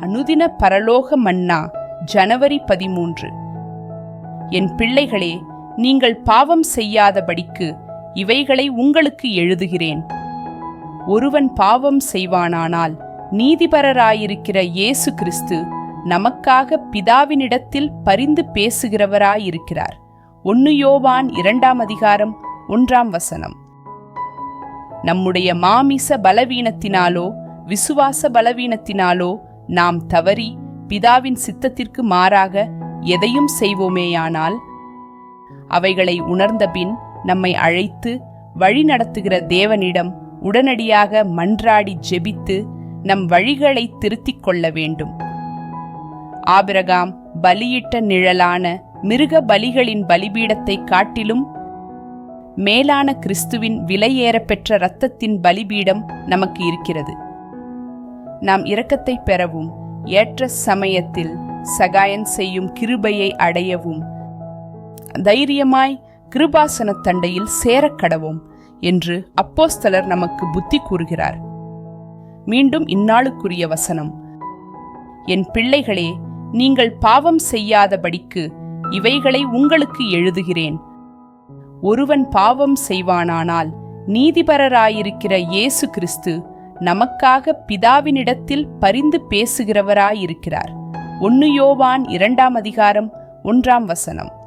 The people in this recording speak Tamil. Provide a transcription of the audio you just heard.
அனுதின பரலோக மன்னா ஜனவரி பதிமூன்று. என் பிள்ளைகளே நீங்கள் பாவம் செய்யாதபடிக்கு இவைகளை உங்களுக்கு எழுதுகிறேன். ஒருவன் பாவம் செய்வானானால் நீதிபரராயிருக்கிற இயேசு கிறிஸ்து நமக்காக பிதாவினிடத்தில் பரிந்து பேசுகிறவராயிருக்கிறார். ஒன்னு யோவான் இரண்டாம் அதிகாரம் ஒன்றாம் வசனம். நம்முடைய மாமிச பலவீனத்தினாலோ விசுவாச பலவீனத்தினாலோ நாம் தவறி பிதாவின் சித்தத்திற்கு மாறாக எதையும் செய்வோமேயானால் அவைகளை உணர்ந்தபின் நம்மை அழைத்து வழிநடத்துகிற தேவனிடம் உடனடியாக மன்றாடி ஜெபித்து நம் வழிகளை திருத்திக் கொள்ள வேண்டும். ஆபிரகாம் பலியிட்ட நிழலான மிருக பலிகளின் பலிபீடத்தை காட்டிலும் மேலான கிறிஸ்துவின் விலையேறப்பெற்ற இரத்தத்தின் பலிபீடம் நமக்கு இருக்கிறது. நாம் இரக்கத்தை பெறவும் ஏற்ற சமயத்தில் சகாயம் செய்யும் கிருபையை அடையவும் தைரியமாய் கிருபாசன தண்டையில் சேரக்கடவும் என்று அப்போஸ்தலர் நமக்கு புத்தி கூறுகிறார். மீண்டும் இந்நாளுக்குரிய வசனம். என் பிள்ளைகளே நீங்கள் பாவம் செய்யாதபடிக்கு இவைகளை உங்களுக்கு எழுதுகிறேன். ஒருவன் பாவம் செய்வானானால் நீதிபரராயிருக்கிற இயேசு கிறிஸ்து நமக்காக பிதாவினிடத்தில் பரிந்து பேசுகிறவராயிருக்கிறார். ஒன்னு யோவான் இரண்டாம் அதிகாரம் ஒன்றாம் வசனம்.